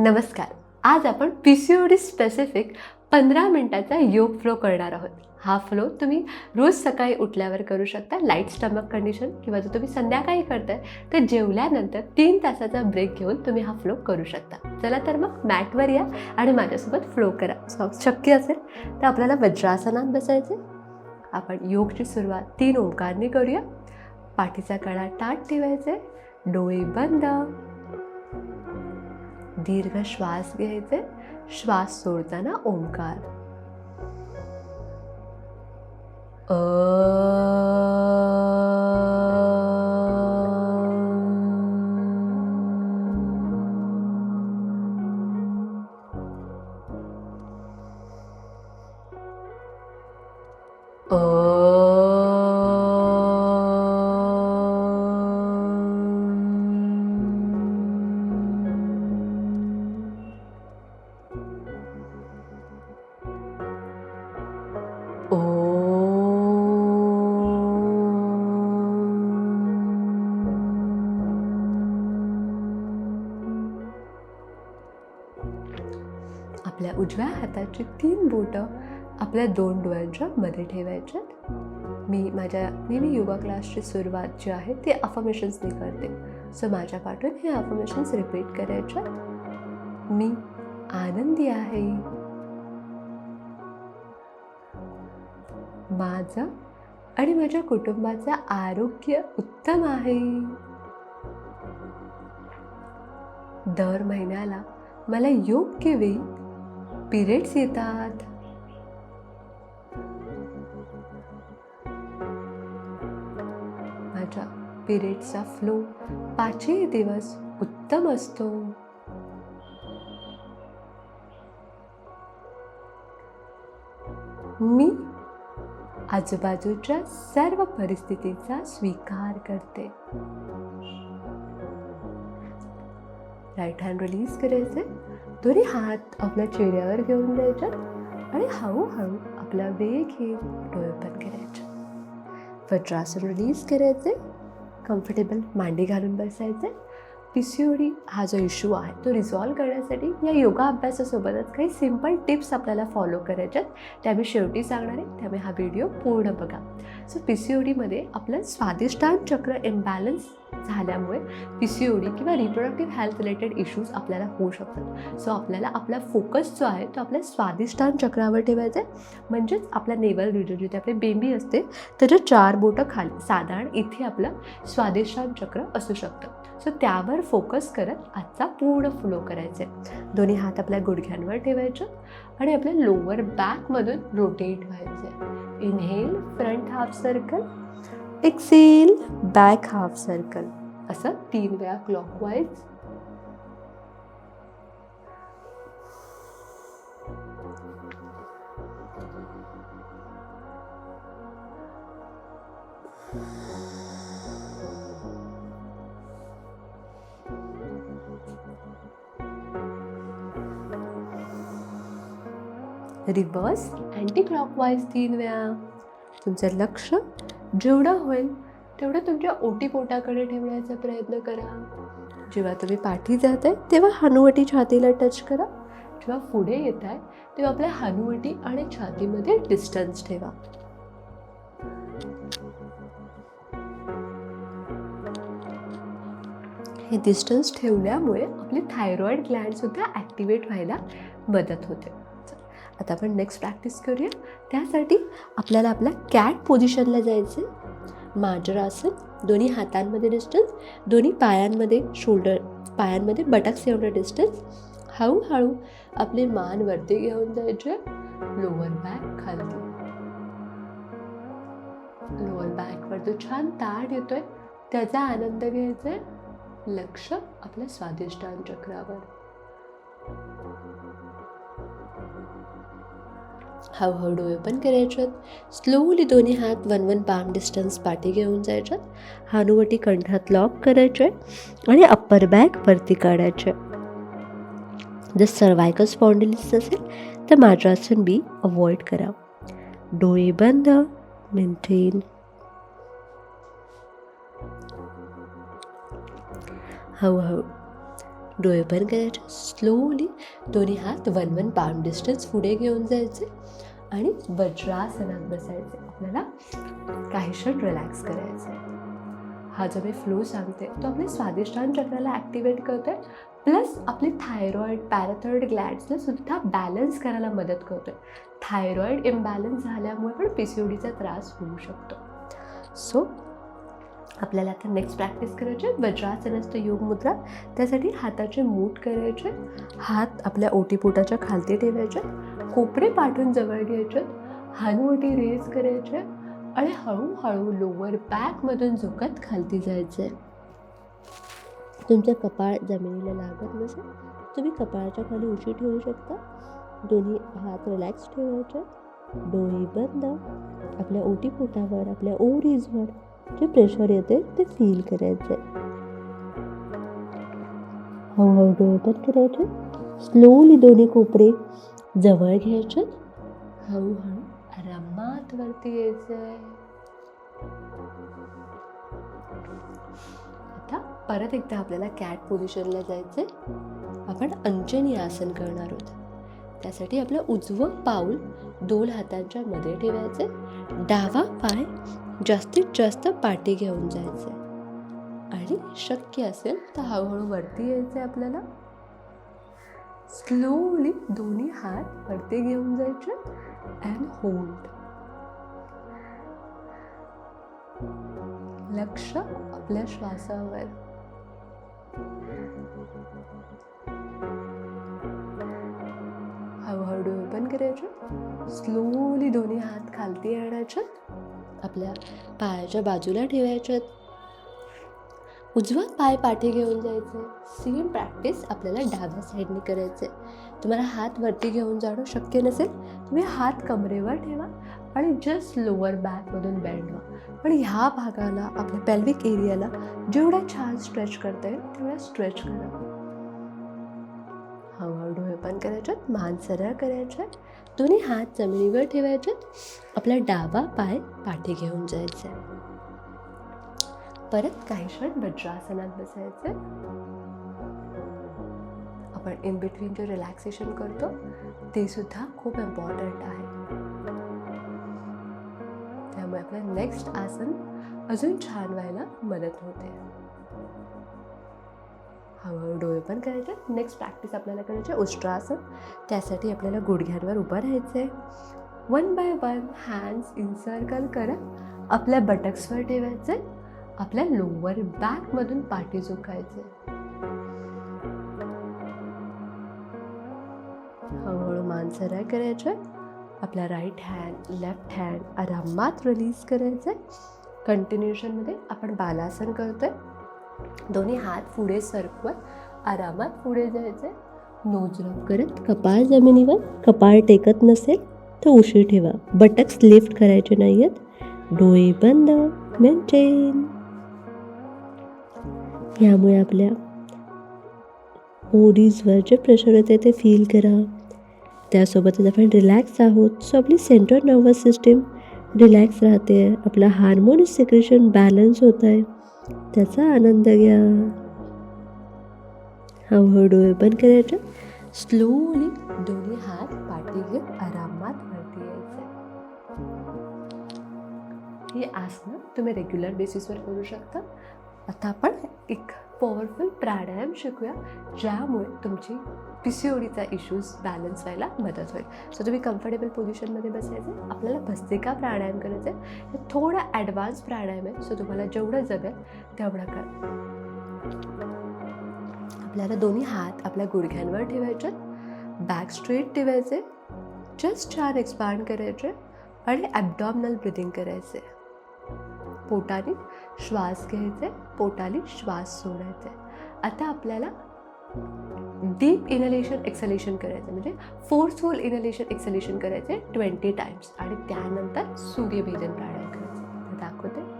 नमस्कार. आज आपण P C O D specific पंधरा मिनटाचा योग फ्लो करणार आहोत. हा फ्लो तुम्ही रोज सकाळी उठल्यावर करू शकता. लाइट स्टमक कंडिशन किंवा जर तुम्ही संध्याकाळी करताय तर जेवल्यानंतर तीन तासाचा ब्रेक घेऊन तुम्ही हा फ्लो करू शकता. चला तर मग मॅटवर या आणि माझ्यासोबत फ्लो करा. शक्य असेल तर आपल्याला वज्रासनात बसायचे आपण योगची सुरुवात तीन ओंकारने करूया. पाठीचा कडा ताट ठेवायचे डोळे बंद. दीर्घ श्वास घ्यायचे श्वास सोडताना ओंकार. आपल्या उजव्या हाताची तीन बोटं आपल्या दोन डोळ्यांच्या मध्ये ठेवायच्यात मी माझ्या नेहमी योगा क्लासची सुरुवात जी आहे ते अफर्मेशन्सने करते. सो माझ्या पाठून हे अफर्मेशन्स रिपीट करायच्या मी आनंदी आहे. माझं आणि माझ्या कुटुंबाचं आरोग्य उत्तम आहे. दर महिन्याला मला योग्य वेळी पिरियड्स येतात. माझ्या पिरियड्सचा फ्लो पाचही दिवस उत्तम असतो. मी आजूबाजूच्या सर्व परिस्थितीचा स्वीकार करते. राईट हँड रिलीज करायचे दोन्ही हात आपल्या चेहऱ्यावर घेऊन द्यायचे आणि हळूहळू आपला वेग हे डोळे बंद करायचे. वज्रासन रिलीज करायचे. कम्फर्टेबल मांडी घालून बसायचे. पी सी ओ डी हा जो इश्यू आहे तो रिझॉल्व करण्यासाठी या योगा अभ्यासासोबतच काही सिंपल टिप्स आपल्याला फॉलो करायच्यात त्या मी शेवटी सांगणार आहे. त्यामुळे हा व्हिडिओ पूर्ण बघा. सो पी सी ओ डीमध्ये आपलं स्वादिष्टान चक्र इम्बॅलन्स झाल्यामुळे पी सी ओ डी किंवा रिप्रोडक्टिव्ह हेल्थ रिलेटेड इश्यूज आपल्याला होऊ शकतात. सो आपल्याला आपला फोकस जो आहे तो आपल्या स्वादिष्टान चक्रावर ठेवायचा आहे. म्हणजेच आपल्या नेवल रिजन जिथे आपली बेंबी असते त्याच्या चार बोटं खाली साधारण इथे आपलं स्वादिष्टान चक्र असू शकतं. सो त्यावर फोकस करत आजचा पूर्ण फ्लो करायचे दोन्ही हात आपल्या गुडघ्यांवर ठेवायचे आणि आपल्या लोअर बॅकमधून रोटेट व्हायचे inhale front half circle exhale back half circle असं तीन वेळा क्लॉकवाईज रिव्हर्स अँटी क्लॉकवाईज तीन वेळा. तुमचं लक्ष जेवढं होईल तेवढं तुमच्या ओटीपोटाकडे ठेवण्याचा प्रयत्न करा. जेव्हा तुम्ही पाठी जात आहे तेव्हा हनुवटी छातीला टच करा. जेव्हा पुढे येत आहे तेव्हा आपल्या हनुवटी आणि छातीमध्ये डिस्टन्स ठेवा. हे डिस्टन्स ठेवल्यामुळे आपली थायरॉईड ग्लँडसुद्धा ॲक्टिवेट व्हायला मदत होते. आता आपण नेक्स्ट प्रॅक्टिस करूया. त्यासाठी आपल्याला आपल्या कॅट पोझिशनला जायचं माजरासन दोन्ही हातांमध्ये डिस्टन्स दोन्ही पायांमध्ये शोल्डर पायांमध्ये बटक्स एवढं डिस्टन्स हळूहळू आपले मान वरती घेऊन जायचे लोअर बॅक खालती. लोअर बॅकवर जो छान ताट येतोय त्याचा आनंद घ्यायचा आहे लक्ष आपल्या स्वादिष्टान चक्रावर हळूहळू डोळे पण करायच्यात. स्लोली दोन्ही हात वन वन पाम डिस्टन्स पाठी घेऊन जायच्यात. हानुवटी कंठात लॉक करायचे आणि अप्पर बॅक वरती काढायचे जर सर्वायकल स्पॉन्डिलिस असेल तर माड्रासन बी अवॉइड करा. डोळे बंद मेंटेन हळूहळू. डोळे बंद करायचे. स्लोली दोन्ही हात वन वन पाम डिस्टन्स पुढे घेऊन जायचे. आणि वज्रासनात बसायचे. आपल्याला काही क्षण रिलॅक्स करायचं आहे हा जो मी फ्लो सांगते तो आपल्या स्वादिष्टान चक्राला ॲक्टिवेट करतोय. प्लस आपले थायरॉईड पॅराथॉइड ग्लॅड्सला सुद्धा बॅलन्स करायला मदत करते थायरॉईड इम्बॅलन्स झाल्यामुळे पण पी सी ओ डीचा त्रास होऊ शकतो. सो आपल्याला आता नेक्स्ट प्रॅक्टिस करायची आहे वज्रासनस्थ योग मुद्रा. त्यासाठी हाताचे मूठ करायचे. हात आपल्या ओटीपोटाच्या खालती ठेवायचे. कोपरे पाठून जवळ घ्यायचे हानवटी रेज करायचे आणि हळूहळू लोअर बॅकमधून झोकत खालती जायचे. तुमचं कपाळ जमिनीला लागत नसेल तुम्ही कपाळाच्या खाली उशी ठेवू शकता. दोन्ही हात रिलॅक्स ठेवायचे. डोळे बंद. आपल्या ओटीपोटावर आपल्या ओरीजवर जे प्रेशर येते ते फील करायचे. हळूहळू डोळे बंद करायचे. स्लोली दोन्ही कोपरे जवळ घ्यायचे? हळूहळू आरामात वरती यायचंय. आता परत एकदा आपल्याला कॅट पोझिशनला जायचंय. आपण अंजनी आसन करणार आहोत. त्यासाठी आपलं उजवं पाऊल दोन हातांच्या मध्ये ठेवायचे डावा पाय जास्तीत जास्त पाठी घेऊन जायचं आणि शक्य असेल तर हळूहळू वरती यायचे आपल्याला. स्लोली दोन्ही हात वरती घेऊन जायचे अँड होल्ड लक्ष आपल्या श्वासावर. हळूहळू ओपन करायचे. स्लोली दोन्ही हात खालती आणायचे. आपल्या पायाच्या बाजूला ठेवायच्यात उजवा पाय पाठी घेऊन जायचं. सेम प्रॅक्टिस आपल्याला डाव्या साईडने करायचं आहे तुम्हाला हात वरती घेऊन जाणं शक्य नसेल तुम्ही हात कमरेवर ठेवा आणि जस्ट लोअर बॅकमधून बँड व्हा. पण ह्या भागाला आपल्या पेल्विक एरियाला जेवढा छान स्ट्रेच करता येईल तेवढा स्ट्रेच करा. हळूहळू डोळे पण करायच्यात मान सरळ करायचे दोन्ही हात जमिनीवर ठेवायचेत. आपला डावा पाय पाठी घेऊन जायचा आहे परत काही क्षण वज्रासनात बसायचे. आपण इन बिटवीन जे रिलॅक्सेशन करतो ते सुद्धा खूप इम्पॉर्टंट आहे. त्यामुळे आपलं नेक्स्ट आसन अजून छान व्हायला मदत होते. हळूहळू डोळे पण करायचे. नेक्स्ट प्रॅक्टिस आपल्याला करायची आहे उष्ट्रासन. त्यासाठी आपल्याला गुडघ्यांवर उभं राहायचं आहे one by one hands in circle करत आपल्या बटक्सवर ठेवायचे आपल्या लोअर बॅकमधून पाठी झुकायचे हळूहळू मान सरळ करायचे. आपला राईट हँड लेफ्ट हँड आरामात रिलीज करायचे. कंटिन्युएशनमध्ये आपण बालासन करतोय. दोन्ही हात पुढे सरकवत आरामात पुढे जायचे. नोजरब करत कपाळ जमिनीवर कपाळ टेकत नसेल तर उशीर ठेवा. बटक्स लिफ्ट करायचे नाही आहेत डोळे बंद मेंटेन यामुळे आपल्या ओडीजवर जे प्रेशर होते ते फील करा. त्यासोबतच आपण रिलॅक्स आहोत. सो आपली सेंट्रल नर्वस सिस्टीम रिलॅक्स राहते. आपला हार्मोन सिक्रेशन बॅलन्स होत आहे त्याचा आनंद घ्या. हळूहळू डोळे बंद करायचे. स्लोली दोन्ही हात पाठी घेत आरामात वरती यायचं. ही आसनं तुम्ही रेग्युलर बेसिसवर करू शकता. आता आपण एक पॉवरफुल प्राणायाम शिकूया ज्यामुळे तुमची पी सी ओ डीचा इश्यूज बॅलन्स व्हायला मदत होईल. सो तुम्ही कम्फर्टेबल पोझिशनमध्ये बसायचं आपल्याला भस्तिका प्राणायाम करायचं आहे हे थोडा ॲडव्हान्स प्राणायाम आहे सो तुम्हाला जेवढं जमेल तेवढं करा. आपल्याला दोन्ही हात आपल्या गुडघ्यांवर ठेवायचे बॅक स्ट्रेट ठेवायचे. जस्ट छान एक्सपांड करायचे. आणि ॲबडॉमिनल ब्रिदिंग करायचे. पोटाने श्वास घ्यायचे पोटाने श्वास सोडायचे. आता आपल्याला डीप इनलेशन एक्सलेशन करायचं. म्हणजे फोर्सफुल इनलेशन एक्सलेशन करायचे ट्वेंटी टाइम्स आणि त्यानंतर सूर्यभेदन प्राणायाम करायचं. दाखवते.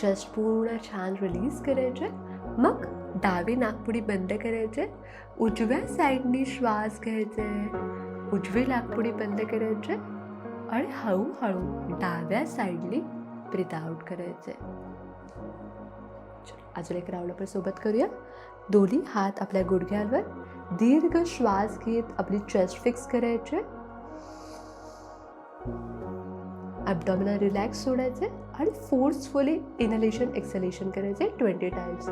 चेस्ट पूर्ण छान रिलीज करायचे. मग डावी नाकपुडी बंद करायचे. उजव्या साईडनी श्वास घ्यायचे. उजवी नाकपुडी बंद करायचे आणि हळूहळू डाव्या साईडनी ब्रीथ आउट करायचे. अजून एक राऊंड आपण सोबत करूया. दोन्ही हात आपल्या गुडघ्यांवर. दीर्घ श्वास घेत आपली चेस्ट फिक्स करायचे. ॲबडॉमिनल रिलॅक्स सोडायचे आणि फोर्सफुली इनलेशन एक्सलेशन करायचे ट्वेंटी टाइम्स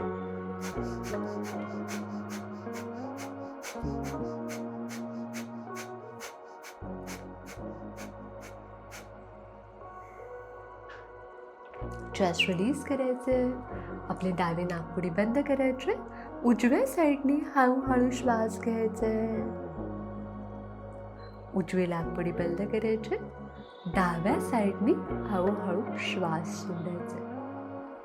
चेस्ट रिलीज करायचे आपले डावे नाकपुडी बंद करायचे उजव्या साईडनी हळूहळू श्वास घ्यायचे उजवी नाकपुडी बंद करायचे डाव्या साईडनी हळूहळू श्वास सोडायचे.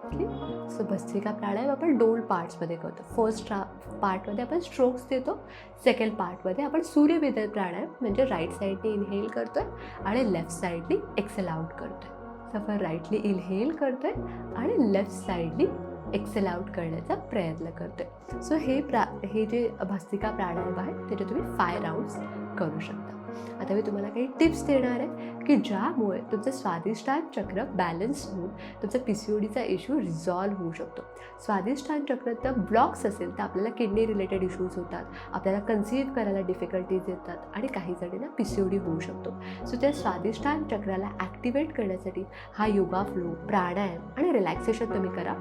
ओके सो भस्त्रिका प्राणायाम आपण दोन पार्ट्समध्ये करतो. फर्स्ट पार्टमध्ये आपण स्ट्रोक्स देतो. सेकंड पार्टमध्ये आपण सूर्यवेदन प्राणायाम म्हणजे राईट साईडने इनहेल आहे आणि लेफ्ट साईडनी एक्सेल आउट करतो तर आपण राईटली इनहेल आहे आणि लेफ्ट साईडनी एक्सेल आउट करण्याचा प्रयत्न करतोय. सो हे प्रा हे जे भस्तिका प्राणायाम आहे त्याचे तुम्ही फाय राऊंड्स करू शकता. आता मी तुम्हाला काही टिप्स देणार आहे. की ज्यामुळे तुमचं स्वादिष्ठान चक्र बॅलन्स होऊन तुमचा पी सी ओ डीचा इश्यू रिझॉल्व्ह होऊ शकतो. स्वादिष्ठान चक्र जर ब्लॉक्स असेल तर आपल्याला किडनी रिलेटेड इश्यूज होतात. आपल्याला कन्सिव्ह करायला डिफिकल्टीज येतात आणि काही जणींना पी सी ओ डी होऊ शकतो. सो त्या स्वादिष्ठान चक्राला ॲक्टिवेट करण्यासाठी हा योगा फ्लो प्राणायाम आणि रिलॅक्सेशन तुम्ही करा.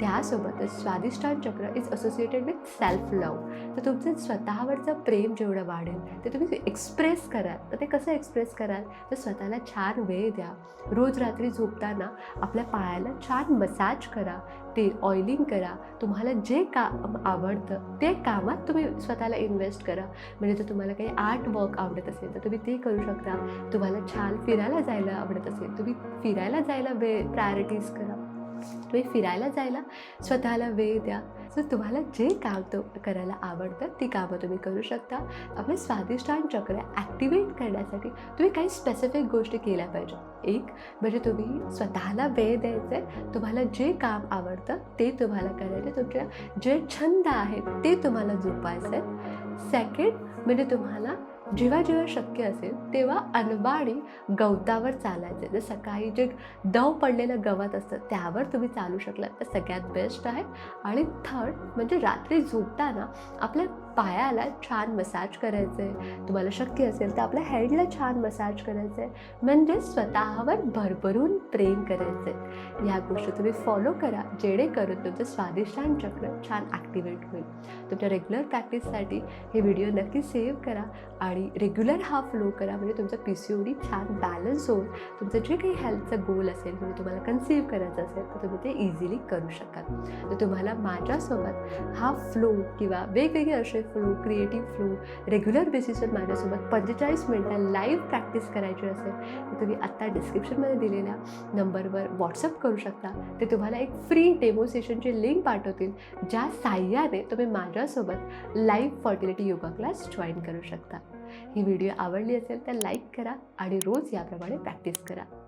त्यासोबतच स्वादिष्ठान चक्र is associated with self love तर तुमचं स्वतःवरचं प्रेम जेवढं वाढेल ते तुम्ही एक्सप्रेस कराल. तर ते कसं एक्सप्रेस कराल? तर स्वतःला छान वेळ द्या. रोज रात्री झोपताना आपल्या पायाला छान मसाज करा. ते ऑइलिंग करा. तुम्हाला जे काम आवडतं ते कामात तुम्ही स्वतःला इन्व्हेस्ट करा. म्हणजे जर तुम्हाला काही आर्ट वर्क आवडत असेल तर तुम्ही ते करू शकता. तुम्हाला छान फिरायला जायला आवडत असेल तुम्ही फिरायला जायला वेळ प्रायोरिटीज करा. तुम्ही फिरायला जायला स्वतःला वेळ द्या. सो तुम्हाला जे काम तो करायला आवडतं ती कामं तुम्ही करू शकता. आपले स्वादिष्टान चक्र ॲक्टिवेट करण्यासाठी तुम्ही काही स्पेसिफिक गोष्टी केल्या पाहिजे. एक म्हणजे तुम्ही स्वतःला वेळ द्यायचं आहे तुम्हाला जे काम आवडतं ते तुम्हाला करायचं तुमच्या जे छंद आहेत ते तुम्हाला जोपायचं आहे सेकंड म्हणजे तुम्हाला जेव्हा जेव्हा शक्य असेल तेव्हा अनबाणी गवतावर चालायचे. जर सकाळी जे दव पडलेलं गवत असतं त्यावर तुम्ही चालू शकलात. तर सगळ्यात बेस्ट आहे. आणि थर्ड म्हणजे रात्री झोपताना आपल्या पायाला छान मसाज करायचं आहे तुम्हाला शक्य असेल तर आपल्या हेडला छान मसाज करायचं आहे म्हणजे स्वतःवर भरभरून प्रेम करायचं आहे ह्या गोष्टी तुम्ही फॉलो करा. जेणेकरून तुमचं स्वादिष्ठान चक्र छान ॲक्टिवेट होईल. तुमच्या रेग्युलर प्रॅक्टिससाठी हे व्हिडिओ नक्की सेव्ह करा आणि रेग्युलर हा फ्लो करा. म्हणजे तुमचं पी सी ओ डी छान बॅलन्स होऊन तुमचं जे काही हेल्थचं गोल असेल म्हणजे तुम्हाला कन्सिव्ह करायचं असेल तर तुम्ही ते इझिली करू शकाल. तर तुम्हाला माझ्यासोबत हा फ्लो किंवा वेगवेगळे असे फ्लो क्रिएटिव्ह फ्लो रेग्युलर बेसिसवर माझ्यासोबत पंचेचाळीस मिनटं लाईव्ह प्रॅक्टिस करायची असेल तर तुम्ही आत्ता डिस्क्रिप्शनमध्ये दिलेल्या नंबरवर व्हॉट्सअप करू शकता. ते तुम्हाला एक फ्री डेमो सेशनची लिंक पाठवतील ज्या साह्याने तुम्ही माझ्यासोबत live fertility yoga class join करू शकता. ही व्हिडिओ आवडली असेल तर लाईक करा आणि रोज याप्रमाणे प्रॅक्टिस करा.